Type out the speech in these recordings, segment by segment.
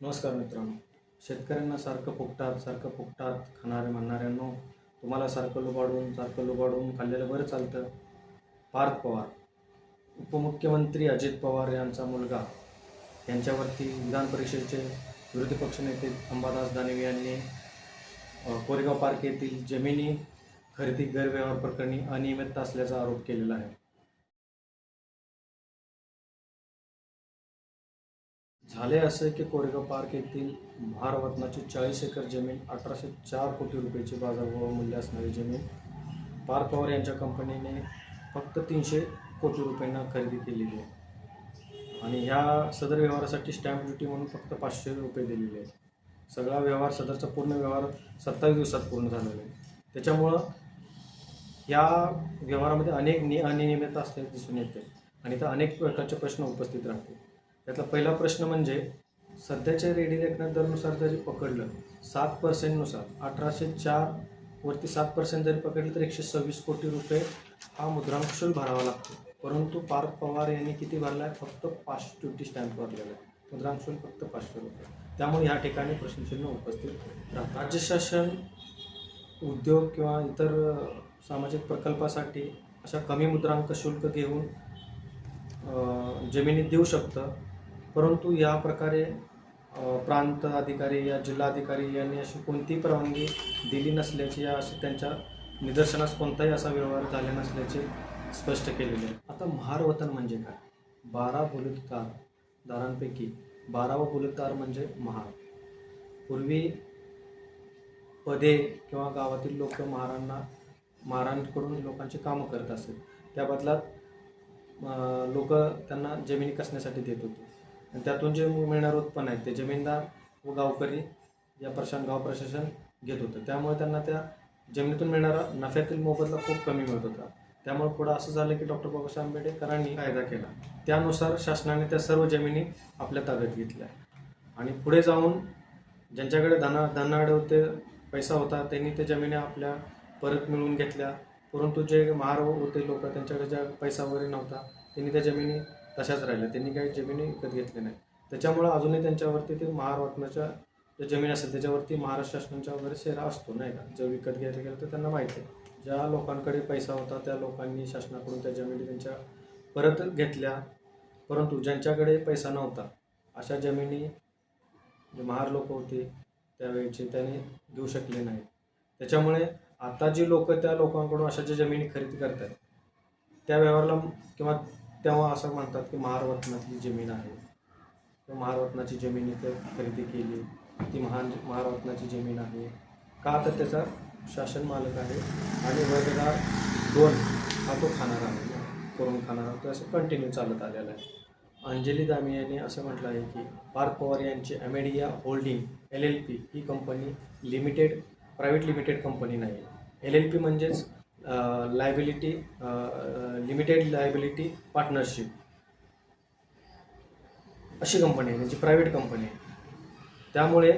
नमस्कार मित्रांनो. शेतकऱ्यांना सारखं फुकटात सारखं फुकटात खाणारे म्हणणाऱ्यांनो तुम्हाला सारखं लुबाडून सारखं लुबाडून खाल्लेलं बरं चालतं. पार्थ पवार उपमुख्यमंत्री अजित पवार यांचा मुलगा. यांच्यावरती विधान परिषदेचे विरोधी पक्षनेते अंबादास दानवे यांनी कोरेगाव पार्क येथील जमिनी खरेदी गैरव्यवहार प्रकरणी अनियमितता असल्याचा आरोप केलेला आहे. झाले असे की कोरेगाव पार्क येथील भारवतनाची चाळीस एकर जमीन अठराशे चार कोटी रुपयाची बाजारभाव मूल्य असणारी जमीन पार्क पवार यांच्या कंपनीने फक्त तीनशे कोटी रुपयांना खरेदी केलेली आहे. आणि ह्या सदर व्यवहारासाठी स्टॅम्प ड्युटी म्हणून फक्त पाचशे रुपये दिलेले आहेत. सगळा व्यवहार सदरचा पूर्ण व्यवहार सत्तावीस दिवसात पूर्ण झालेला आहे. त्याच्यामुळं या व्यवहारामध्ये अनेक नि अनियमितता असल्याचे दिसून येते आणि इथं अनेक प्रकारचे प्रश्न उपस्थित राहतील. त्यातला पहिला प्रश्न म्हणजे सध्याच्या रेडी रेकनर दरनुसार जरी पकडलं सात पर्सेंटनुसार अठराशे चार वरती सात पर्सेंट जरी पकडलं तर एकशे सव्वीस कोटी रुपये हा मुद्रांक शुल्क भरावा लागतो. परंतु पार्थ पवार यांनी किती भरला आहे फक्त पाचशे ड्युटी स्टॅम्प भरलेला आहे मुद्रांक शुल्क फक्त पाचशे रुपये. त्यामुळे ह्या ठिकाणी प्रश्नचिन्ह उपस्थित राहतात. राज्य शासन उद्योग किंवा इतर सामाजिक प्रकल्पासाठी अशा कमी मुद्रांक शुल्क घेऊन जमिनीत जमिनी देऊ शकतं. परंतु या प्रकारे प्रांत अधिकारी या जिल्हाधिकारी यांनी अशी कोणतीही परवानगी दिली नसल्याची या अशी त्यांच्या निदर्शनास कोणताही असा व्यवहार झाला नसल्याचे स्पष्ट केलेले आहे. आता महार वतन म्हणजे काय? बारा बुलुतदार दारांपैकी बारावा बुलुतदार म्हणजे महार. पूर्वी पदे किंवा गावातील लोक महारांना महारांकडून लोकांची कामं करत असत त्या बदलात लोक त्यांना जमिनी कसण्यासाठी देत होते. आणि त्यातून जे मिळणारं उत्पन्न आहे ते जमीनदार व गावकरी या प्रशासन गाव प्रशासन घेत होतं. त्यामुळे त्यांना त्या जमिनीतून मिळणारा नफ्यातील मोबदला खूप कमी मिळत होता. त्यामुळे पुढं असं झालं की डॉक्टर बाबासाहेब आंबेडकरांनी कायदा केला. त्यानुसार शासनाने त्या सर्व जमिनी आपल्या ताब्यात घेतल्या. आणि पुढे जाऊन ज्यांच्याकडे धना धनाडे होते पैसा होता त्यांनी त्या जमिनी आपल्या परत मिळवून घेतल्या. परंतु जे महार होते लोक त्यांच्याकडे ज्या पैसा वगैरे नव्हता त्यांनी त्या जमिनी तशाच राहिल्या. त्यांनी काही जमिनी विकत घेतल्या नाही. त्याच्यामुळं अजूनही त्यांच्यावरती ते महार वाटण्याच्या ज्या जमीन असेल त्याच्यावरती महाराष्ट्र शासनाच्या वगैरे शेरा असतो नाही का? जर विकत घ्यायला गेलं तर त्यांना माहिती आहे. ज्या लोकांकडे पैसा होता त्या लोकांनी शासनाकडून त्या जमिनी त्यांच्या परत घेतल्या. परंतु ज्यांच्याकडे पैसा नव्हता अशा जमिनी जे महार लोक होते त्यावेळेचे त्याने घेऊ शकले नाही त्याच्यामुळे आता जी लोक त्या लोकांकडून अशा ज्या जमिनी खरेदी करतात त्या व्यवहाराला किंवा तेव्हा असं म्हणतात की महारवतनातली जमीन आहे. किंवा जमीन इथं खरेदी केली. ती महान महारत्नाची जमीन आहे. का तर त्याचा शासन मालक आहे आणि वर्गदार दोन हा तो खाणार आहे करून खाणार तो असं कंटिन्यू चालत आलेला आहे. अंजली दामी यांनी असं म्हटलं आहे की पार्थ पवार यांची Amedia holding L L P ही company limited private limited company नाही. एल एल पी म्हणजेच लायबिलिटी लिमिटेड लायबिलिटी पार्टनरशिप अशी कंपनी आहे म्हणजे प्रायव्हेट कंपनी आहे. त्यामुळे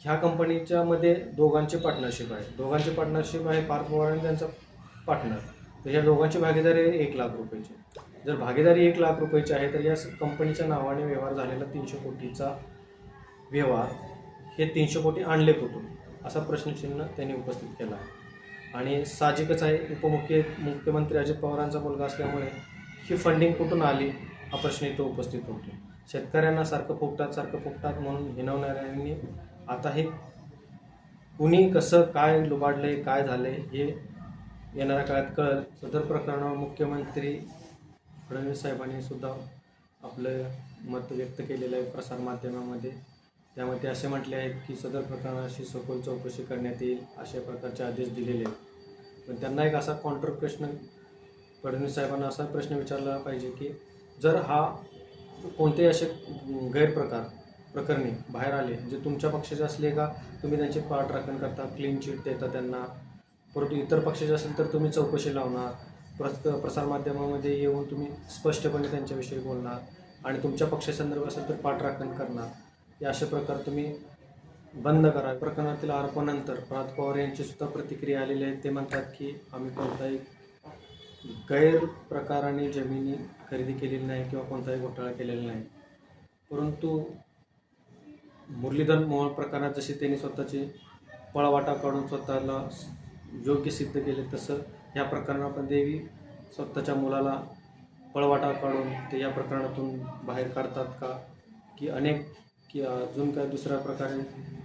ह्या कंपनीच्या मध्ये दोघांची पार्टनरशिप आहे. दोघांची पार्टनरशिप आहे पार्थ पवार आणि त्यांचा पार्टनर तर ह्या दोघांची भागीदारी एक लाख रुपयाची. जर भागीदारी एक लाख रुपयाची आहे तर या कंपनीच्या नावाने व्यवहार झालेला तीनशे कोटीचा व्यवहार हे तीनशे कोटी आणले कुठून? असा प्रश्नचिन्ह त्यांनी उपस्थित केला आहे. आणि साहजिकच आहे. उपमुख्य मुख्यमंत्री अजित पवारांचा मुलगा असल्यामुळे ही फंडिंग कुठून आली? हा प्रश्न इथं उपस्थित होतो शेतकऱ्यांना सारखं फुकटात सारखं फुकटात म्हणून हिनवणाऱ्यांनी आता हे कुणी कसं काय लुबाडले काय झाले हे येणाऱ्या काळात कळेल. सदर प्रकरणावर मुख्यमंत्री फडणवीस साहेबांनी सुद्धा आपलं मत व्यक्त केलेलं आहे प्रसारमाध्यमामध्ये. त्यामध्ये ते असे म्हटले आहेत की सदर प्रकरणाशी सखोल चौकशी करण्यात येईल अशा प्रकारचे आदेश दिलेले आहेत. पण त्यांना एक असा कॉन्ट्र प्रश्न फडणवीस साहेबांना असा प्रश्न विचारला पाहिजे की जर हा कोणतेही असे गैरप्रकार प्रकरणी बाहेर आले जे तुमच्या पक्षाचे असले का तुम्ही त्यांची पाठराखण करता क्लीन चिट देता त्यांना परंतु इतर पक्षाचे असेल तर तुम्ही चौकशी लावणार प्रस प्रसारमाध्यमामध्ये येऊन तुम्ही स्पष्टपणे त्यांच्याविषयी बोलणार आणि तुमच्या पक्षासंदर्भात असेल तर पाठराखण करणार. अशा प्रकार तुम्ही बंद करा. प्रकरणातील आरोपानंतर प्रात पवार यांची सुद्धा प्रतिक्रिया आलेली आहे. ते म्हणतात की आम्ही कोणताही गैरप्रकाराने जमिनी खरेदी केलेली नाही किंवा कोणताही घोटाळा केलेला नाही. परंतु मुरलीधर मोहोळ प्रकरणात जशी त्यांनी स्वतःची पळवाटा काढून स्वतःला योग्य सिद्ध केले तसं या प्रकरणामध्येही देवी स्वतःच्या मुलाला पळवाटा काढून ते या प्रकरणातून बाहेर काढतात का? की अनेक की अजून काय दुसऱ्या प्रकारे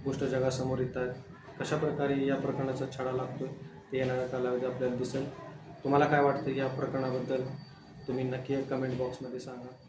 गोष्ट जगासमोर येत आहेत कशा प्रकारे या प्रकरणाचा छडा लागतो ते येणाऱ्या कालावधी आपल्याला दिसेल. तुम्हाला काय वाटतं या प्रकरणाबद्दल? तुम्ही नक्की कमेंट बॉक्समध्ये सांगा.